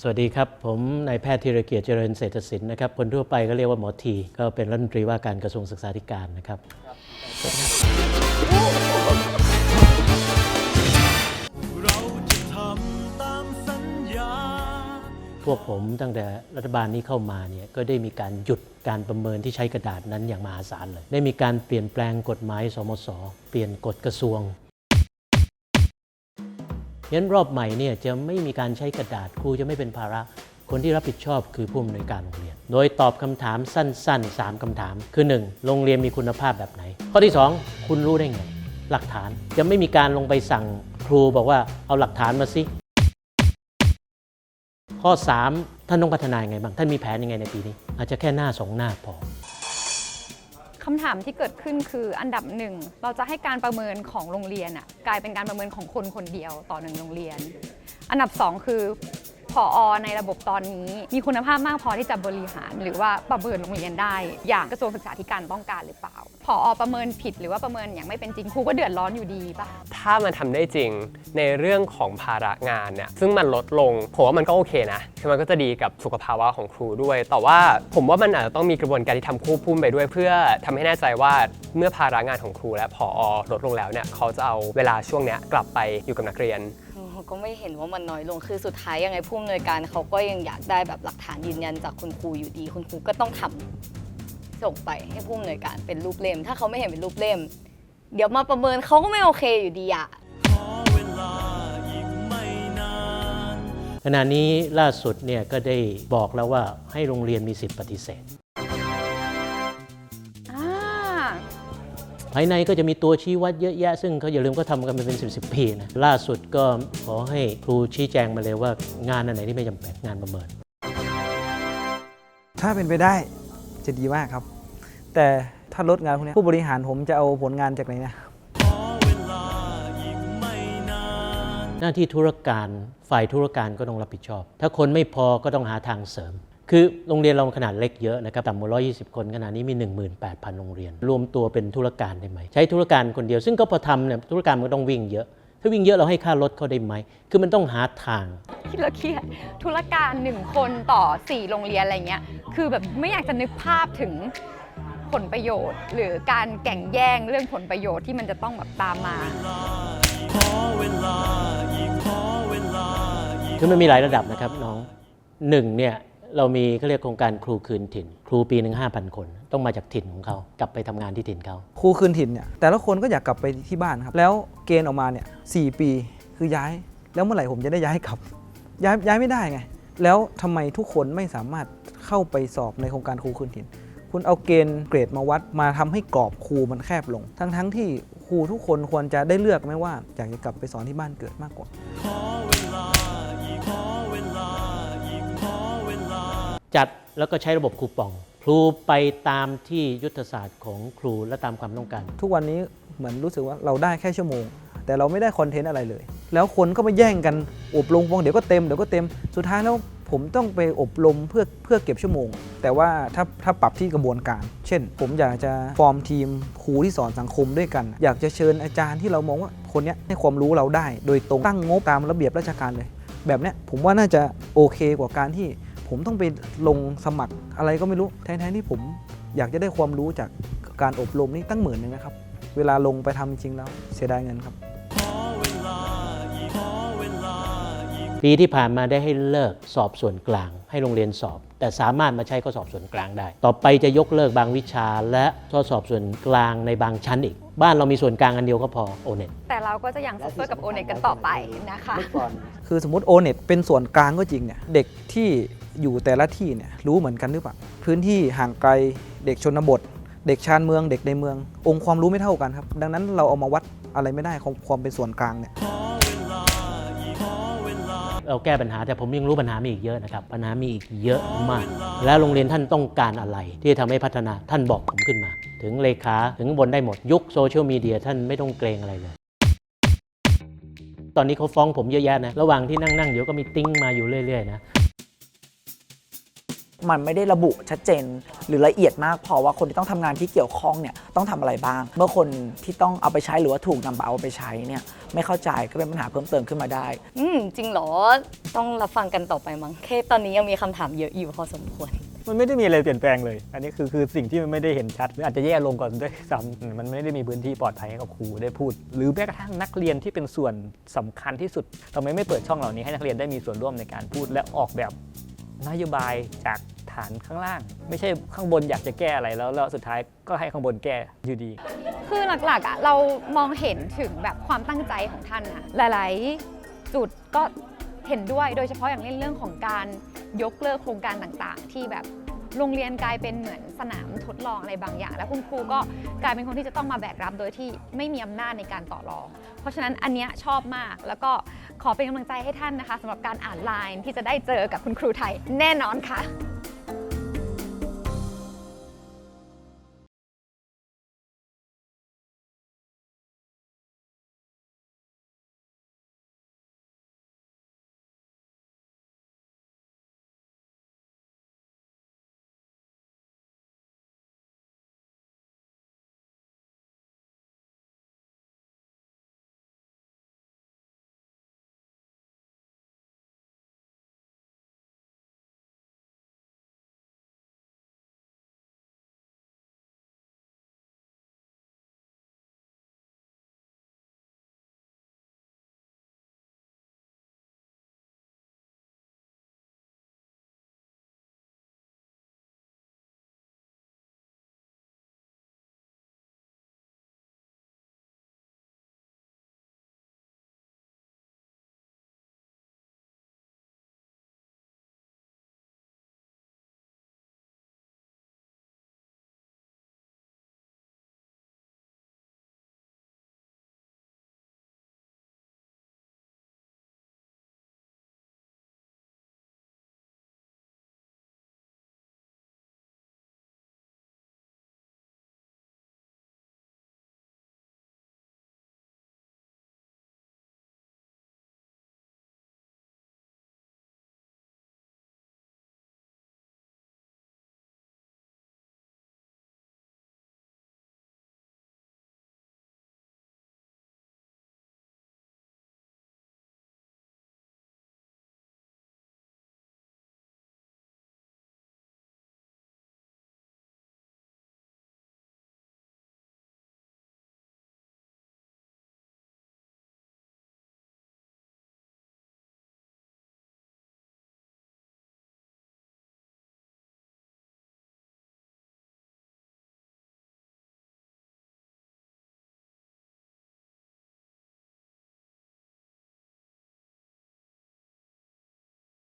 สวัสดีครับ ผมนายแพทย์ธีรเกียรติเจริญเศรษฐศิลป์นะครับคนทั่วไปก็เรียกว่าหมอทีก็เป็นรัฐมนตรีว่าการกระทรวงศึกษาธิการนะครับ เราจะทำตามสัญญา พวกผมตั้งแต่รัฐบาลนี้เข้ามาเนี่ยก็ได้มีการหยุดการประเมินที่ใช้กระดาษนั้นอย่างมหาศาลเลย ได้มีการเปลี่ยนแปลงกฎหมายสมสเปลี่ยนกฎกระทรวง ยันรอบใหม่เนี่ยจะไม่มีการใช้กระดาษครูจะไม่เป็นภาระ คนที่รับผิดชอบคือผู้อำนวยการโรงเรียน โดยตอบคำถามสั้นๆ 3คำถาม คือ 1. โรงเรียนมีคุณภาพแบบไหน ข้อที่ 2 คุณรู้ได้ไง หลักฐานจะไม่มีการลงไปสั่งครูบอกว่าเอาหลักฐานมาสิข้อ 3 ท่านต้องพัฒนายังไงบ้าง ท่านมีแผนยังไงในปีนี้ อาจจะแค่หน้าสองหน้าพอ คำถามที่เกิดขึ้นคืออันดับหนึ่งเราจะให้การประเมินของโรงเรียนอะกลายเป็นการประเมินของคนคนเดียวต่อหนึ่งโรงเรียน อันดับสองคือ พออในระบบตอนนี้ มีคุณภาพมากพอที่จะบริหาร หรือว่าประเมินโรงเรียนได้ อย่างกระทรวงศึกษาธิการต้องการหรือเปล่าพออประเมินผิดหรือว่าประเมินอย่างไม่เป็นจริงครูก็เดือดร้อนอยู่ดีป่ะถ้ามันทำได้จริงในเรื่องของภาระงานเนี่ยซึ่งมันลดลงผมว่ามันก็โอเคนะคือมันก็จะดีกับสุขภาวะของครูด้วย แต่ว่าผมว่ามันอาจจะต้องมีกระบวนการที่ทำควบคู่มไปด้วย เพื่อทำให้แน่ใจว่าเมื่อภาระงานของครูและผอลดลงแล้วเนี่ยเขาจะเอาเวลาช่วงเนี้ยกลับไปอยู่กับนักเรียน ก็ไม่เห็นว่ามันน้อยลงคือสุดท้ายยังไงผู้อำนวยการเขาก็ยังอยากได้แบบหลักฐานยืนยันจากคุณครูอยู่ดี คุณครูก็ต้องทำส่งไปให้ผู้อำนวยการเป็นรูปเล่ม ถ้าเขาไม่เห็นเป็นรูปเล่ม เดี๋ยวมาประเมินเขาก็ไม่โอเคอยู่ดีอะขณะนี้ล่าสุดเนี่ยก็ได้บอกแล้วว่าให้โรงเรียนมีสิทธิ์ปฏิเสธ ภายในก็จะมีตัวชี้วัดเยอะแยะ ซึ่งเขาอย่าลืมก็ทำกันมาเป็น 10บสปีนะล่าสุดก็ขอให้ครูชี้แจงมาเลยว่างานอันไหนที่ไม่จำเป็นงานประเมิน ถ้าเป็นไปได้จะดีมากครับ แต่ถ้าลดงานพวกนี้ผู้บริหารผมจะเอาผลงานจากไหนนะขอเวลาอีกไม่นานหน้าที่ธุรการฝ่ายธุรการก็ต้องรับผิดชอบ ถ้าคนไม่พอก็ต้องหาทางเสริม คือโรงเรียนเราขนาดเล็กเยอะนะครับต่ำกว่า120 คนขนาดนี้มี 18,000 โรงเรียน รวมตัวเป็นธุรการได้ไหม ใช้ธุรการคนเดียว ซึ่งก็พอทำเนี่ยธุรการมันก็ต้องวิ่งเยอะ ถ้าวิ่งเยอะเราให้ค่ารถเขาได้ไหม คือมันต้องหาทาง คิดแล้วเครียดธุรการหนึ่งคนต่อสี่โรงเรียนอะไรเงี้ย คือแบบไม่อยากจะนึกภาพถึงผลประโยชน์ หรือการแข่งแย่งเรื่องผลประโยชน์ที่มันจะต้องแบบตามมาขอเวลาอีกขอเวลาอีกคือมันมีหลายระดับนะครับน้องหนึ่งเนี่ย เรามีเขาเรียกโครงการครูคืนถิ่น ครูปีหนึ่งห้าพันคน ต้องมาจากถิ่นของเขากลับไปทำงานที่ถิ่นเขาครูคืนถิ่นเนี่ยแต่ละคนก็อยากกลับไปที่บ้านครับ แล้วเกณฑ์ออกมาเนี่ยสปีคือย้าย แล้วเมื่อไหร่ผมจะได้ย้ายกลับ ย้ายย้ายไม่ได้ไง แล้วทำไมทุกคนไม่สามารถเข้าไปสอบในโครงการครูคืนถิ่น คุณเอาเกณฑ์เกรดมาวัดมาทำให้กรอบครูมันแคบลง ทั้งทั้งที่ครูทุกคนควรจะได้เลือกไหมว่าอยากจะกลับไปสอนที่บ้านเกิดมากกว่า จัดแล้วก็ใช้ระบบคูปอง ครูไปตามที่ยุทธศาสตร์ของครูและตามความต้องการ ทุกวันนี้เหมือนรู้สึกว่าเราได้แค่ชั่วโมง แต่เราไม่ได้คอนเทนต์อะไรเลย แล้วคนก็มาแย่งกันอบรมวงเดี๋ยวก็เต็มเดี๋ยวก็เต็มสุดท้ายแล้วผมต้องไปอบรมเพื่อเพื่อเก็บชั่วโมง แต่ว่าถ้าถ้าปรับที่กระบวนการ เช่น ผมอยากจะฟอร์มทีมครูที่สอนสังคมด้วยกัน อยากจะเชิญอาจารย์ที่เรามองว่าคนนี้ให้ความรู้เราได้ โดยตรงตั้งงบตามระเบียบราชการเลย แบบนี้ผมว่าน่าจะโอเคกว่าการที่ ผมต้องไปลงสมัครอะไรก็ไม่รู้แทนๆที่ผมอยากจะได้ความรู้จากการอบรมนี่ตั้งหมื่นหนึงนะครับ เวลาลงไปทำจริงแล้วเสียดายเงินครับขอเวลาอีกขอเวลาอีกปีที่ผ่านมาได้ให้เลิกสอบส่วนกลาง ให้โรงเรียนสอบ แต่สามารถมาใช้ข้อสอบส่วนกลางได้ ต่อไปจะยกเลิกบางวิชา และข้อสอบส่วนกลางในบางชั้นอีก บ้านเรามีส่วนกลางอันเดียวก็พอโอเน็ตแต่เราก็จะยังซัฟเฟอร์กับโอเน็ตกันต่อไปนะคะ คือสมมติโอเน็ตเป็นส่วนกลางก็จริงเนี่ยเด็กที่ อยู่แต่ละที่เนี่ยรู้เหมือนกันหรือเปล่าพื้นที่ห่างไกลเด็กชนบท เด็กชานเมืองเด็กในเมือง องค์ความรู้ไม่เท่ากันครับ ดังนั้นเราเอามาวัดอะไรไม่ได้ของความเป็นส่วนกลางเนี่ยเราแก้ปัญหาแต่ผมยังรู้ปัญหามีอีกเยอะนะครับปัญหามีอีกเยอะมาก แล้วโรงเรียนท่านต้องการอะไร ที่จะทำให้พัฒนาท่านบอกผมขึ้นมา ถึงเลขาถึงบนได้หมดยุคโซเชียลมีเดียท่านไม่ต้องเกรงอะไรเลยตอนนี้เขาฟ้องผมเยอะแยะนะ ระหว่างที่นั่งนั่งๆเดี๋ยวก็มีติ้งมาอยู่เรื่อยๆนะ มันไม่ได้ระบุชัดเจน หรือละเอียดมากพอว่าคนที่ต้องทำงานที่เกี่ยวข้องเนี่ยต้องทำอะไรบ้าง เมื่อคนที่ต้องเอาไปใช้หรือว่าถูกนำเอาไปใช้เนี่ยไม่เข้าใจก็เป็นปัญหาเพิ่มเติมขึ้นมาได้ อืมจริงเหรอต้องรับฟังกันต่อไปมั้งแค่ตอนนี้ยังมีคำถามเยอะอยู่พอสมควรมันไม่ได้มีอะไรเปลี่ยนแปลงเลย อันนี้คือคือสิ่งที่มันไม่ได้เห็นชัดหรืออาจจะแย่ลงก่อนด้วยซ้ำมันไม่ได้มีพื้นที่ปลอดภัยให้กับครูได้พูด หรือแม้กระทั่งนักเรียนที่เป็นส่วนสำคัญที่สุดทำไมไม่เปิดช่องเหล่านี้ให้นักเรียนได้มีส่วนร่วมในการพูดและออกแบบ นโยบายจากฐานข้างล่าง ไม่ใช่ข้างบนอยากจะแก้อะไรแล้วแล้วสุดท้ายก็ให้ข้างบนแก้อยู่ดี คือหลักๆอะเรามองเห็นถึงแบบความตั้งใจของท่านนะหลายๆ จุดก็เห็นด้วยโดยเฉพาะอย่างเรื่องเรื่องของการยกเลิกโครงการต่างๆ ที่แบบ โรงเรียนกลายเป็นเหมือนสนามทดลองอะไรบางอย่าง แล้วคุณครูก็กลายเป็นคนที่จะต้องมาแบกรับโดยที่ไม่มีอำนาจในการต่อรอง เพราะฉะนั้นอันเนี้ยชอบมากแล้วก็ขอเป็นกำลังใจให้ท่านนะคะสำหรับการอ่านไลน์ที่จะได้เจอกับคุณครูไทยแน่นอนค่ะ